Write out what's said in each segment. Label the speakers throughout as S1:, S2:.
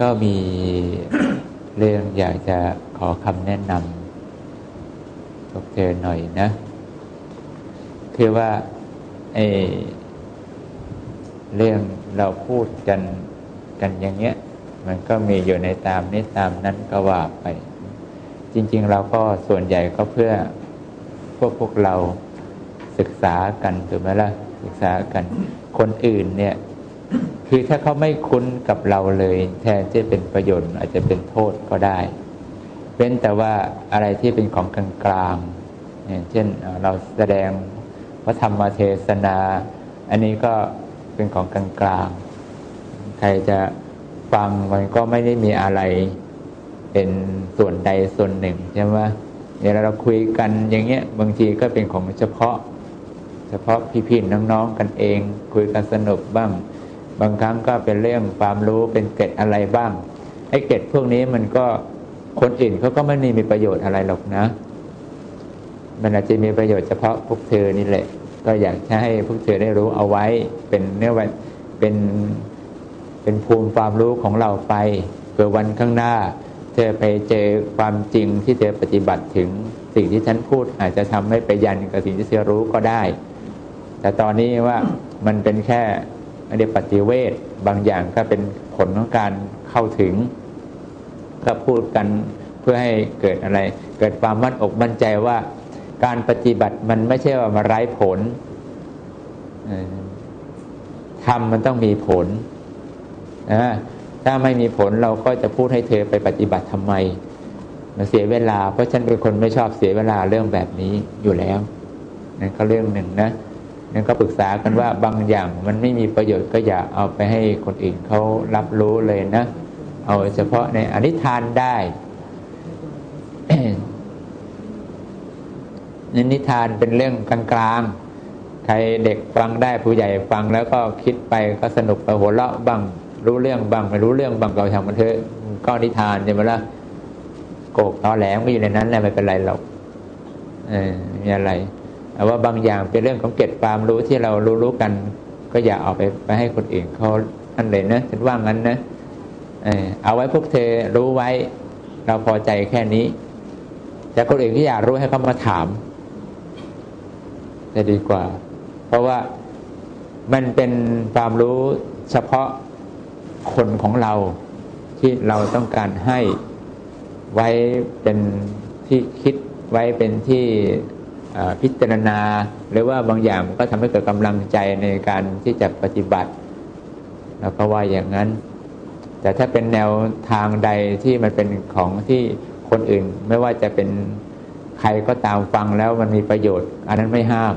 S1: ก็มีเรื่องอยากจะขอคำแนะนำพวกเธอหน่อยนะ คือว่าไอเรื่องเราพูดกันกันอย่างเงี้ย มันก็มีอยู่ในตามนี้ตามนั้นก็ว่าไป จริง ๆ เราก็ส่วนใหญ่ก็เพื่อพวกพวกเราศึกษากันถูกไหมล่ะ ศึกษากันคนอื่นเนี่ย คือถ้าเขาไม่คุ้นกับเราเลย แทนที่เป็นประโยชน์อาจจะเป็นโทษก็ได้เว้นแต่ว่าอะไรที่เป็นของกลางๆอย่างเช่นเราแสดงพระธรรมเทศนา อันนี้ก็เป็นของกลางๆใครจะฟังมันก็ไม่ได้มีอะไรเป็นส่วนใดส่วนหนึ่งใช่ไหมเวลาเราคุยกันอย่างเงี้ยบางทีก็เป็นของเฉพาะ เฉพาะพี่ๆน้องๆกันเอง คุยกันสนุกบ้าง บางครั้งก็เป็นเรื่องความรู้เป็นเกร็ดอะไรบ้างไอ้เกร็ดพวกนี้มันก็คนอื่นเขาก็ไม่มีประโยชน์อะไรหรอกนะ มันอาจจะมีประโยชน์เฉพาะพวกเธอนี่แหละ ก็อยากให้พวกเธอได้รู้เอาไว้ เป็นเนื้อวันเป็นเป็นภูมิความรู้ของเราไปเผื่อวันข้างหน้า เธอไปเจอความจริงที่เธอปฏิบัติถึงสิ่งที่ฉันพูดอาจจะทำให้ไปยันกับสิ่งที่เธอรู้ก็ได้ แต่ตอนนี้ว่ามันเป็นแค่ ไม่ได้ปฏิเวทบางอย่างก็เป็นผลของการเข้าถึง ก็พูดกันเพื่อให้เกิดอะไร เกิดความมั่นอกมั่นใจว่า การปฏิบัติมันไม่ใช่ว่ามาไร้ผลทำมันต้องมีผลนะถ้าไม่มีผลเราก็จะพูดให้เธอไปปฏิบัติทำไมมาเสียเวลา เพราะฉันเป็นคนไม่ชอบเสียเวลาเรื่องแบบนี้อยู่แล้วนั่นก็เรื่องหนึ่งนะ นั่นก็ปรึกษากันว่าบางอย่างมันไม่มีประโยชน์ก็อย่าเอาไปให้คนอื่นเขารับรู้เลยนะ เอาเฉพาะในอนิทานได้นิทานเป็นเรื่องกลางๆ ใครเด็กฟังได้ผู้ใหญ่ฟังแล้วก็คิดไปก็สนุกไปหัวเราะบ้างรู้เรื่องบ้างไม่รู้เรื่องบ้างก็ทำมันเถอะก็นิทานใช่ไหมล่ะโกกตอแหลมก็อยู่ในนั้นแหละไม่เป็นไรหรอกเออมีอะไร ว่าบางอย่างเป็นเรื่องของเก็บความรู้ที่เรารู้รู้กัน ก็อย่าเอาไปไปให้คนอื่นเขาอันเลยนะฉันว่างั้นนะเออเอาไว้พวกเธอรู้ไว้ เราพอใจแค่นี้ แต่คนอื่นที่อยากรู้ให้เขามาถามจะดีกว่า เพราะว่ามันเป็นความรู้เฉพาะคนของเราที่เราต้องการให้ไว้เป็นที่คิดไว้เป็นที่ พิจารณา หรือว่าบางอย่างก็ทำให้เกิดกำลังใจในการที่จะปฏิบัติเราก็ว่าอย่างนั้น แต่ถ้าเป็นแนวทางใดที่มันเป็นของที่คนอื่น ไม่ว่าจะเป็นใครก็ตามฟังแล้วมันมีประโยชน์ อันนั้นไม่ห้าม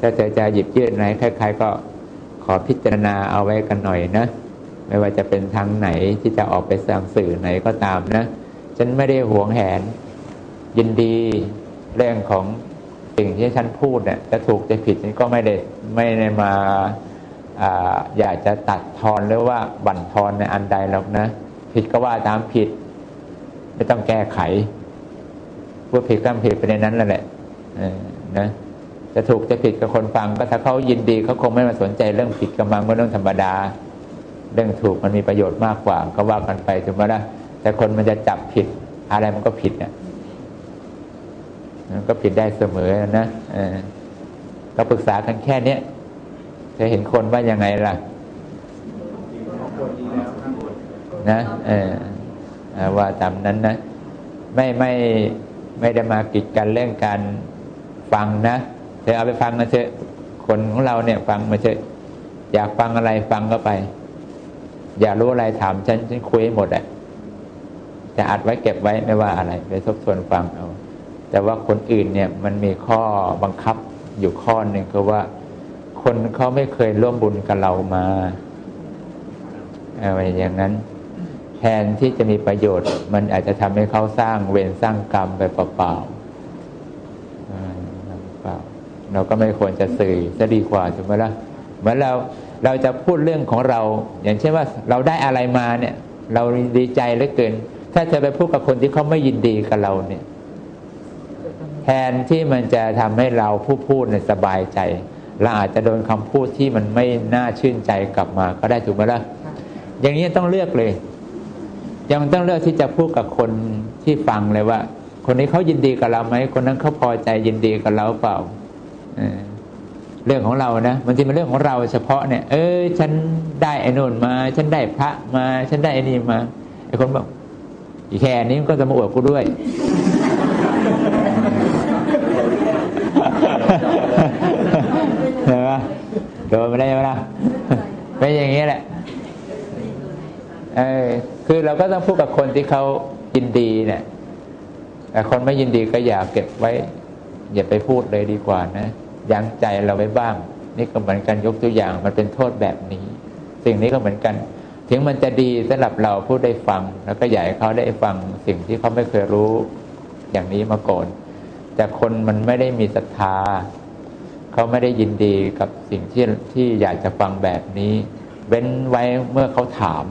S1: ถ้าจะจะหยิบยื่นอะไรใครๆก็ขอพิจารณาเอาไว้กันหน่อยนะ ไม่ว่าจะเป็นทางไหนที่จะออกไปสั่งสื่อไหนก็ตามนะ ฉันไม่ได้หวงแหน ยินดีเรื่องของสิ่งที่ฉันพูดเนี่ยจะถูกจะผิดนี่ก็ไม่ได้ไม่ได้มาอยากจะตัดทอนหรือว่าบั่นทอนในอันใดหรอกนะ ผิดก็ว่าตามผิด ไม่ต้องแก้ไขพูดผิดก็ผิดไปในนั้นแหละนะจะถูกจะผิดกับคนฟังก็ถ้าเขายินดีเขาคงไม่มาสนใจเรื่องผิดกับมังเรื่องธรรมดา เรื่องถูกมันมีประโยชน์มากกว่า ก็ว่ากันไปถึงว่านะแต่คนมันจะจับผิดอะไรมันก็ผิดเนี่ย ก็ผิดได้เสมอนะเอก็ปรึกษากันแค่เนี้ยจะเห็นคนว่ายังไงล่ะนะเออว่าตามนั้นนะ ไม่ไม่ไม่ได้มากิดกันเรื่องการฟังนะเธอเอาไปฟังมาเถอะคนของเราเนี่ย ฟังมาเถอะอยากฟังอะไรฟังก็ไป อยากรู้อะไรถามฉันฉันคุยหมดอะจะอัดไว้เก็บไว้ไม่ว่าอะไรไปทบทวนฟังเอา แต่ว่าคนอื่นเนี่ยมันมีข้อบังคับอยู่ข้อหนึ่งคือว่า คนเขาไม่เคยร่วมบุญกับเรามาอะไรอย่างนั้น แทนที่จะมีประโยชน์ มันอาจจะทำให้เขาสร้างเวรสร้างกรรมไปเปล่าๆเราก็ไม่ควรจะสื่อจะดีกว่าถูกไหมล่ะเหมือนเราเราจะพูดเรื่องของเรา อย่างเช่นว่าเราได้อะไรมาเนี่ย เราดีใจเหลือเกิน ถ้าจะไปพูดกับคนที่เขาไม่ยินดีกับเราเนี่ย ทนที่มันจะทำให้เราผู้พูดเนี่ยสบายใจเราอาจจะโดนคำพูดที่มันไม่น่าชื่นใจกลับมาก็ได้ถูกไหมล่ะอย่างนี้ต้องเลือกเลย ยังต้องเลือกที่จะพูดกับคนที่ฟังเลยว่า คนนี้เขายินดีกับเราไหมคนนั้นเขาพอใจยินดีกับเราเปล่าเรื่องของเรานะบางทีมันเรื่องของเราเฉพาะเนี่ย เออฉันได้ไอ้นนมา ฉันได้พระมา ฉันได้ไอ้นี่มาไอ้คนบอกอีแค่นี้มันก็จะมาอวดกูด้วย เห็นปะ โดนไม่ได้ไหมล่ะเป็นอย่างนี้แหละ เออคือเราก็ต้องพูดกับคนที่เขายินดีเนี่ย แต่คนไม่ยินดีก็อย่าเก็บไว้ อย่าไปพูดเลยดีกว่านะยั้งใจเราไว้บ้าง นี่ก็เหมือนกันยกตัวอย่างมันเป็นโทษแบบนี้ สิ่งนี้ก็เหมือนกัน ถึงมันจะดีสำหรับเราผู้ได้ฟัง แล้วก็อยากให้เขาได้ฟังสิ่งที่เขาไม่เคยรู้อย่างนี้มาก่อนแต่คนมันไม่ได้มีศรัทธา เขาไม่ได้ยินดีกับสิ่งที่ที่อยากจะฟังแบบนี้ เว้นไว้เมื่อเขาถาม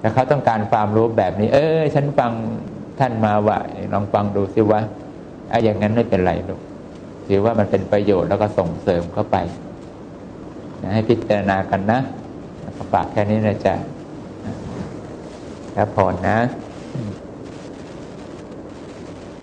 S1: แต่เขาต้องการความรู้แบบนี้ เออฉันฟังท่านมาว่าลองฟังดูสิว่าไอ้อย่างนั้นไม่เป็นไรหรอกถือว่ามันเป็นประโยชน์แล้วก็ส่งเสริมเข้าไปนะให้พิจารณากันนะฝากแค่นี้นะจ๊ะแล้วพรนะ